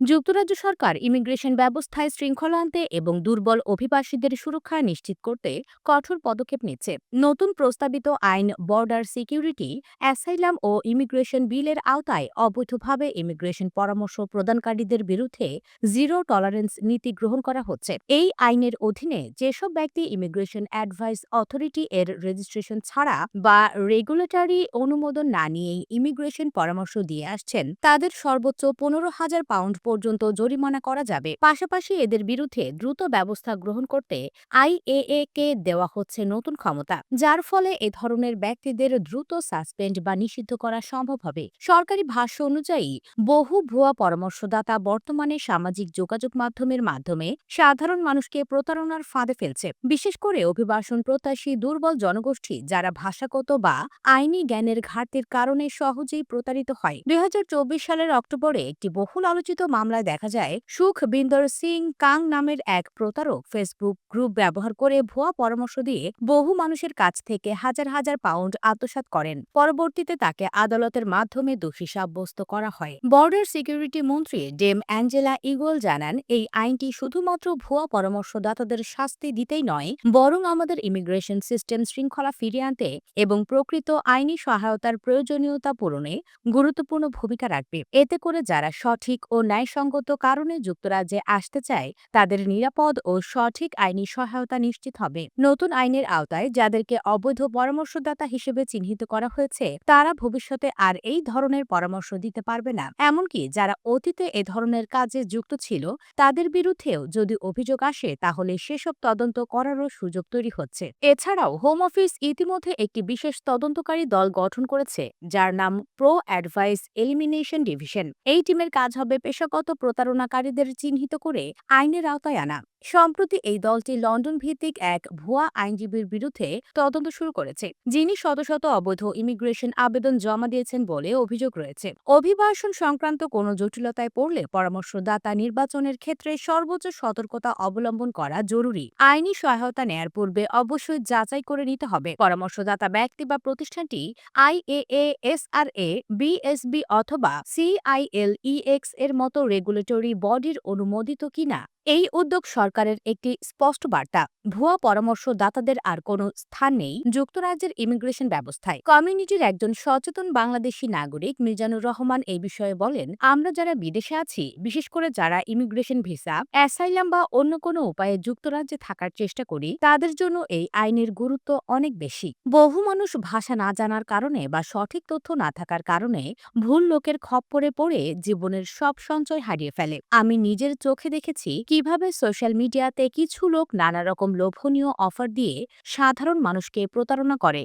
যুক্তরাজ্য সরকার ইমিগ্রেশন ব্যবস্থায় শৃঙ্খলা আনতে এবং দুর্বল অভিবাসীদের সুরক্ষা নিশ্চিত করতে কঠোর পদক্ষেপ নিচ্ছে। নতুন প্রস্তাবিত আইন বর্ডার সিকিউরিটি, অ্যাসাইলাম ও ইমিগ্রেশন বিলের আওতায় অবৈধভাবে ইমিগ্রেশন পরামর্শ প্রদানকারীদের বিরুদ্ধে জিরো টলারেন্স নীতি গ্রহণ করা হচ্ছে। এই আইনের অধীনে যেসব ব্যক্তি ইমিগ্রেশন অ্যাডভাইস অথরিটি এর রেজিস্ট্রেশন ছাড়া বা রেগুলেটরি অনুমোদন না নিয়েই ইমিগ্রেশন পরামর্শ দিয়ে আসছেন, তাদের সর্বোচ্চ পনেরো হাজার পাউন্ড পর্যন্ত জরিমানা করা যাবে। পাশাপাশি এদের বিরুদ্ধে দ্রুত ব্যবস্থা গ্রহণ করতে আইএএ কে দেওয়া হচ্ছে নতুন ক্ষমতা, যার ফলে এ ধরনের ব্যক্তিদের দ্রুত সাসপেন্ড বা নিষিদ্ধ করা সম্ভব হবে। সরকারি ভাষ্য অনুযায়ী, বহু ভুয়া পরামর্শদাতা বর্তমানে সামাজিক যোগাযোগ মাধ্যমের মাধ্যমে সাধারণ মানুষকে প্রতারণার ফাঁদে ফেলছে। বিশেষ করে অভিবাসন প্রত্যাশী দুর্বল জনগোষ্ঠী যারা ভাষাগত বা আইনি জ্ঞানের ঘাটতির কারণে সহজেই প্রতারিত হয়। দুই হাজার চব্বিশ সালের অক্টোবরে একটি বহুল আলোচিত মামলায় দেখা যায়, সুখ বিন্দর সিং কাং নামের এক প্রতারক ফেসবুক গ্রুপ ব্যবহার করে ভুয়া পরামর্শ দিয়ে বহু মানুষের কাছ থেকে হাজার হাজার পাউন্ড আত্মসাৎ করেন। পরবর্তীতে তাকে আদালতের মাধ্যমে দোষী সাব্যস্ত করা হয়। বর্ডার সিকিউরিটি মন্ত্রী ডেম অ্যাঞ্জেলা ইগল জানান, এই আইনটি শুধুমাত্র ভুয়া পরামর্শদাতাদের শাস্তি দিতেই নয়, বরং আমাদের ইমিগ্রেশন সিস্টেম শৃঙ্খলা ফিরিয়ে আনতে এবং প্রকৃত আইনি সহায়তার প্রয়োজনীয়তা পূরণে গুরুত্বপূর্ণ ভূমিকা রাখবে। এতে করে যারা সঠিক ও ন্যায়সঙ্গত কারণে যুক্তরাজ্যে আসতে চায়, তাদের নিরাপদ ও সঠিক আইনি সহায়তা নিশ্চিত হবে। নতুন আইনের আওতায় যাদেরকে অবৈধ পরামর্শদাতা হিসেবে চিহ্নিত করা হয়েছে, তারা ভবিষ্যতে আর এই ধরনের পরামর্শ দিতে পারবে না। এমনকি যারা অতীতে এ ধরনের কাজে যুক্ত ছিল, তাদের বিরুদ্ধেও যদি অভিযোগ আসে, তাহলে সেসব তদন্ত করারও সুযোগ তৈরি হচ্ছে। এছাড়াও হোম অফিস ইতিমধ্যে একটি বিশেষ তদন্তকারী দল গঠন করেছে, যার নাম প্রো অ্যাডভাইস এলিমিনেশন ডিভিশন। এই টিমের কাজ হবে পেশাগত প্রতারণাকারীদের চিহ্নিত করে আইনের আওতায় আনা। সম্প্রতি এই দলটি লন্ডন ভিত্তিক এক ভুয়া আইনজীবীর বিরুদ্ধে তদন্ত শুরু করেছে, যিনি শত শত অবৈধ ইমিগ্রেশন আবেদন জমা দিয়েছেন বলে অভিযোগ রয়েছে। অভিবাসন সংক্রান্ত কোনো জটিলতায় পড়লে পরামর্শদাতা নির্বাচনের ক্ষেত্রে সর্বোচ্চ সতর্কতা অবলম্বন করা জরুরি। আইনি সহায়তা নেয়ার পূর্বে অবশ্যই যাচাই করে নিতে হবে। পরামর্শদাতা ব্যক্তি বা প্রতিষ্ঠানটি আইএএ এসআরএ বিএসবি অথবা সিআইএলইএক্স এর মতো রেগুলেটরি বডির অনুমোদিত কিনা? এই উদ্যোগ সরকারের একটি স্পষ্ট বার্তা। ভুয়া পরামর্শদাতাদের আর কোনো স্থান নেই যুক্তরাজ্যের ইমিগ্রেশন ব্যবস্থায়। কমিউনিটির একজন সচেতন বাংলাদেশি নাগরিক মিজানুর রহমান এই বিষয়ে বলেন, আমরা যারা বিদেশে আছি, বিশেষ করে যারা ইমিগ্রেশন ভিসা, অ্যাসাইলাম বা অন্য কোনো উপায়ে যুক্তরাজ্যে থাকার চেষ্টা করি, তাদের জন্য এই আইনের গুরুত্ব অনেক বেশি। বহু মানুষ ভাষা না জানার কারণে বা সঠিক তথ্য না থাকার কারণে ভুল লোকের খপ্পরে পড়ে জীবনের সব সঞ্চয় হারিয়ে ফেলে। আমি নিজের চোখে দেখেছি কীভাবে সোশ্যাল মিডিয়াতে কিছু লোক নানা রকম লোভনীয় অফার দিয়ে সাধারণ মানুষকে প্রতারণা করে।